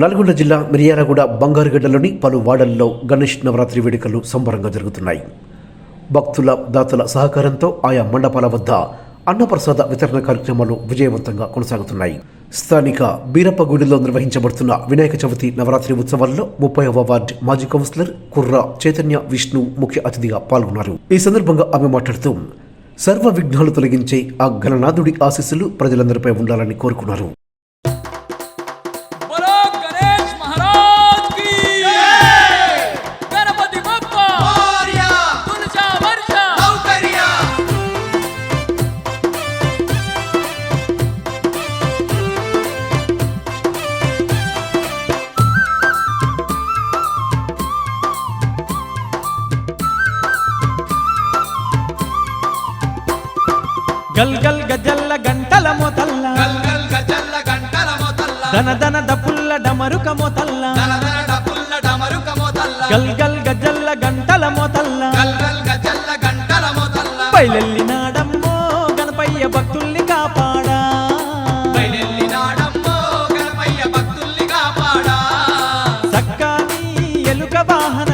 నల్గొండ జిల్లా మిర్యాలగూడ బంగారుగడ్డలోని పలు వాడల్లో గణేష్ నవరాత్రి వేడుకలు సంబరంగా జరుగుతున్నాయి. భక్తుల దాతల సహకారంతో ఆయా మండపాల వద్ద అన్నప్రసాద వితరణ కార్యక్రమాలు విజయవంతంగా కొనసాగుతున్నాయి. స్థానిక బీరప్పగూడిలో నిర్వహించబడుతున్న వినాయక చవితి నవరాత్రి ఉత్సవాల్లో ముప్పైవ వార్డు మాజీ కౌన్సిలర్ కుర్ర చైతన్య విష్ణు ముఖ్య అతిథిగా పాల్గొన్నారు. ఈ సందర్భంగా ఆమె మాట్లాడుతూ సర్వ విఘ్నాలు తొలగించే ఆ గణనాథుడి ఆశీస్సులు ప్రజలందరిపై ఉండాలని కోరుకున్నారు. గల్ గల్ గజల్ల గంటల మొతల్ల. దన దన దపుల్ల డమరుక మొతల్ల. దన దన డపుల్ల డమరుక మోతల్ల. గల్ గల్ గజల్ల గంటల మొతల్ల. మోతల్ల. బయలెల్లినాడమ్మో గణపయ్య భక్తుల్ని కాపాడా. సక్కాని ఎలుక వాహనమే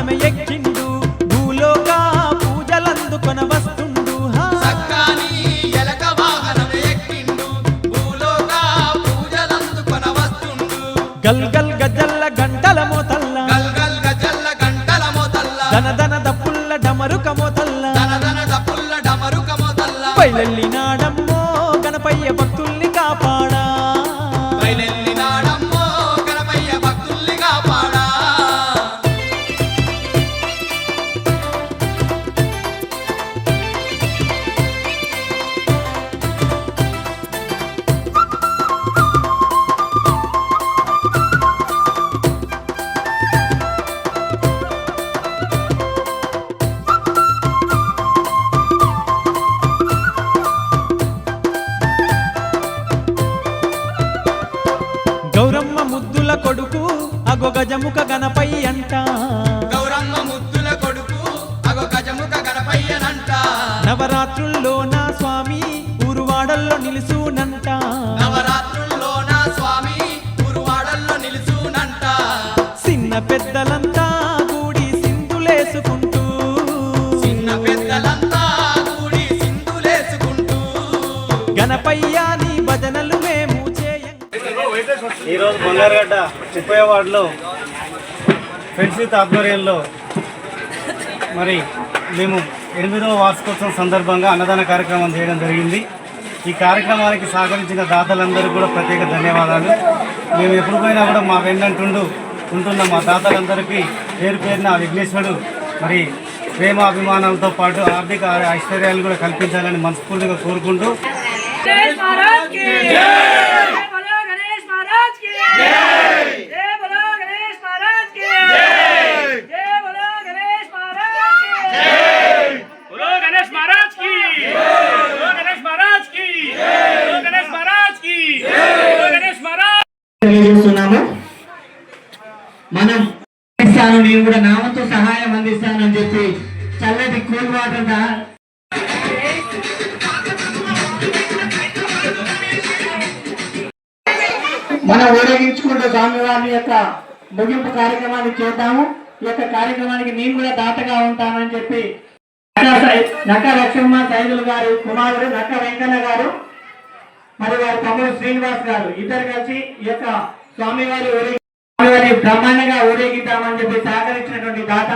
అగో గజముఖ గణపై అంట. గౌరమ్మ ముద్దుల కొడుకు అగో గజముఖ గణపయ్యనంట నవరాత్రుల్లో నా స్వామి ఊరువాడల్లో నిలుసునంట. నవరాత్రుల్లో నా స్వామి గురువాడల్లో నిలుచునంట చిన్న పెద్దలంతా కూడి సింధులేసుకుంటూ. చిన్న పెద్దలంతా కూడి సింధులేసుకుంటూ. గణపయ్య నీ భజనలు ఈరోజు బంగారుగడ్డ ముప్పై వార్డులో ఫ్రెండ్షిప్ ఆధ్వర్యంలో మరి మేము ఎనిమిదవ వార్షికోత్సవం సందర్భంగా అన్నదాన కార్యక్రమం చేయడం జరిగింది. ఈ కార్యక్రమానికి సహకరించిన దాతలందరూ కూడా ప్రత్యేక ధన్యవాదాలు. మేము ఎప్పుడు పోయినా కూడా మా వెన్నంటుండు ఉంటున్న మా దాతలందరికీ పేరు పేరున విఘ్నేశ్వరుడు మరి ప్రేమ అభిమానాలతో పాటు ఆర్థిక ఐశ్వర్యాలు కూడా కల్పించాలని మనస్ఫూర్తిగా కోరుకుంటూ మనం ఇస్తాను నేను కూడా నామంతో సహాయం అందిస్తానని చెప్పి చల్లటి కూల్ వాటర్ మనం ఊరేగించుకుంటూ స్వామివారి యొక్క ముగింపు కార్యక్రమాన్ని చేద్దాము. ఈ యొక్క కార్యక్రమానికి నేను కూడా దాతగా ఉంటానని చెప్పి నక్క సై- నక్క లక్ష్మమ్మ సైదులు గారు కుమారుడు నక్క వెంకన్న గారు మరి వారి తమ్ముడు శ్రీనివాస్ గారు ఇద్దరు కలిసి ఈ యొక్క స్వామివారి మరి బ్రహ్మాండంగా ఊరేగిద్దామని చెప్పి సహకరించినటువంటి దాత